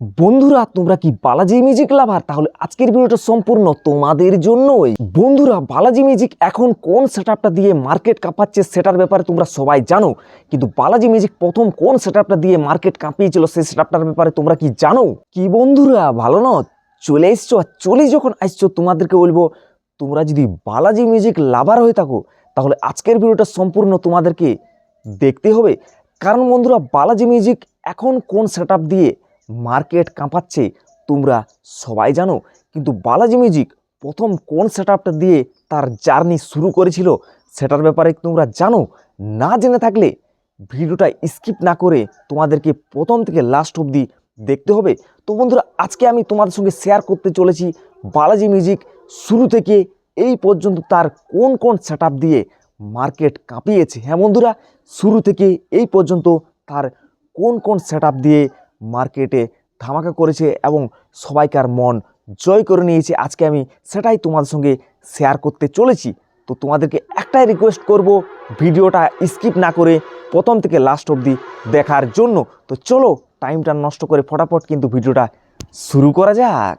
বন্ধুরা, তোমরা কি বালাজি মিউজিক লাভার তাহলে আজকের ভিডিওটা সম্পূর্ণ তোমাদের জন্যই। বন্ধুরা, বালাজি মিউজিক এখন কোন সেটআপটা দিয়ে মার্কেট কাঁপাচ্ছে সেটার ব্যাপারে তোমরা সবাই জানো। কিন্তু বালাজি মিউজিক প্রথম কোন সেটআপটা দিয়ে মার্কেট কাঁপিয়েছিল সেই সেটআপটার ব্যাপারে তোমরা কি জানো? কি বন্ধুরা, ভালো ন চলে এসছো আর চলে যখন আসছো, তোমাদেরকে বলব, তোমরা যদি বালাজি মিউজিক লাভার হয়ে থাকো, তাহলে আজকের ভিডিওটা সম্পূর্ণ তোমাদেরকে দেখতে হবে। কারণ বন্ধুরা, বালাজি মিউজিক এখন কোন সেটআপ দিয়ে মার্কেট কাঁপাচ্ছে। তোমরা সবাই জানো, কিন্তু বালাজি মিউজিক প্রথম কোন সেটআপটা দিয়ে তার জার্নি শুরু করেছিল সেটার ব্যাপারে তোমরা জানো? না জেনে থাকলে ভিডিওটা স্কিপ না করে তোমাদেরকে প্রথম থেকে লাস্ট অবধি দেখতে হবে। তো বন্ধুরা, আজকে আমি তোমাদের সঙ্গে শেয়ার করতে চলেছি বালাজি মিউজিক শুরু থেকে এই পর্যন্ত তার কোন কোন সেটআপ দিয়ে মার্কেট কাঁপিয়েছে। হ্যাঁ বন্ধুরা, শুরু থেকে এই পর্যন্ত তার কোন কোন সেটআপ দিয়ে মার্কেটে ধামাকা করেছে এবং সবাইকার মন জয় করে নিয়েছে। আজকে আমি সেটাই তোমাদের সঙ্গে শেয়ার করতে চলেছি। তো তোমাদেরকে একটাই রিকোয়েস্ট করব, ভিডিওটা স্কিপ না করে প্রথম থেকে লাস্ট অবধি দেখার জন্য। তো চলো টাইমটা নষ্ট করে ফটাফট কিন্তু ভিডিওটা শুরু করা যাক।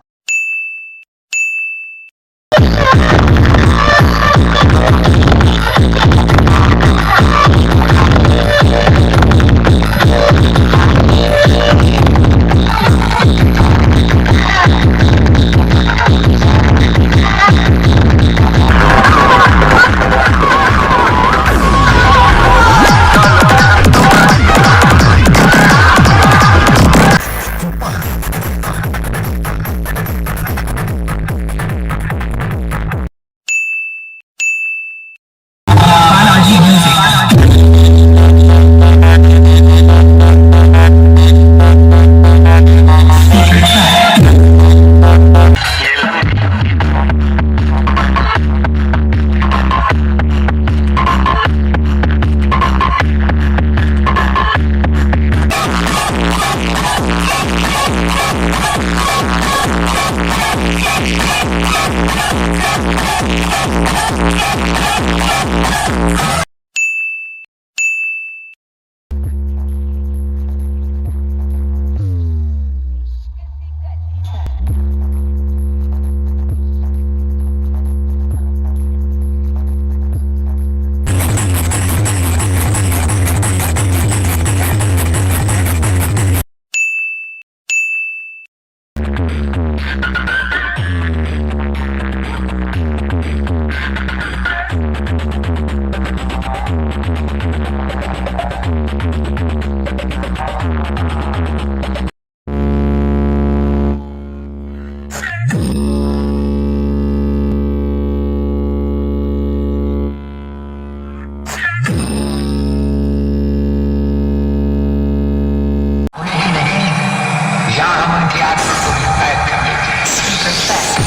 Harmon Gladstone Committee.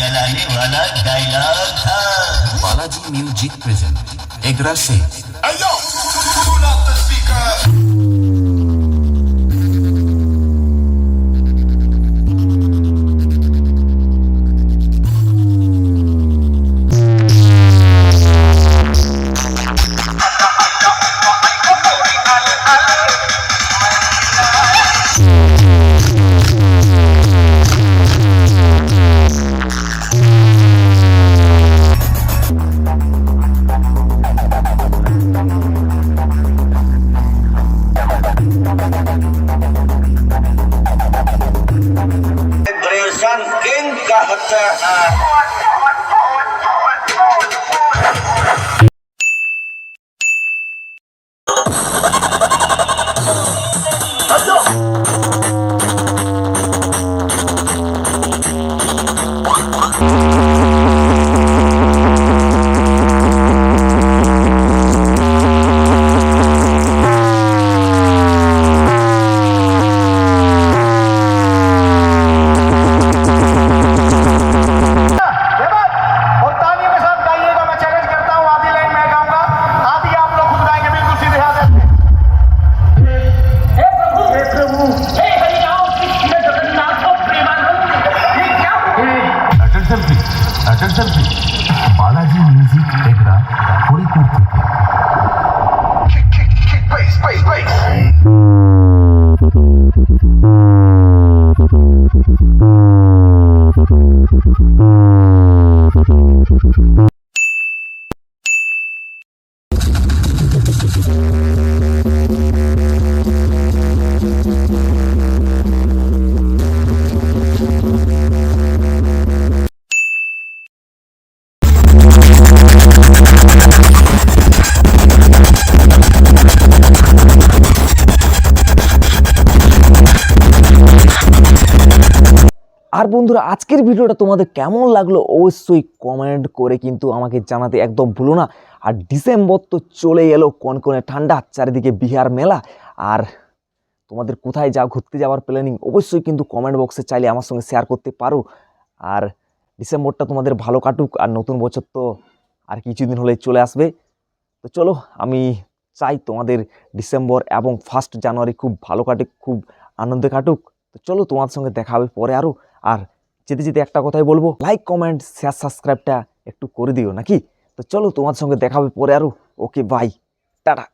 विरोधियों को जलाने वाला डायलॉग था बालाजी म्यूजिक प्रेजेंट एग्रा से Hey yo, tune up the speaker. dan ing kahetaan বন্ধুরা, আজকের ভিডিওটা তোমাদের কেমন লাগল অবশ্যই কমেন্ট করে কিন্তু আমাকে জানাতে একদম ভুলো না। আর ডিসেম্বর তো চলে এলো, কনকনে ঠান্ডা, চারিদিকে বিহার মেলা। আর তোমাদের কোথায় যা ঘুরতে যাওয়ার প্ল্যানিং অবশ্যই কিন্তু কমেন্ট বক্সে চাইলে আমার সঙ্গে শেয়ার করতে পারো। আর ডিসেম্বরটা তোমাদের ভালো কাটুক, আর নতুন বছর তো আর কিছুদিন হলে চলে আসবে। তো চলো, আমি চাই তোমাদের ডিসেম্বর এবং ফার্স্ট জানুয়ারি খুব ভালো কাটুক, খুব আনন্দে কাটুক। তো চলো তোমার সঙ্গে দেখা হবে পরে আরও আর যেতে যেতে একটা কথাই বলব লাইক কমেন্ট শেয়ার সাবস্ক্রাইবটা একটু করে দিও নাকি? তো চলো তোমার সঙ্গে দেখাবে পরে আরও ওকে বাই টাটা।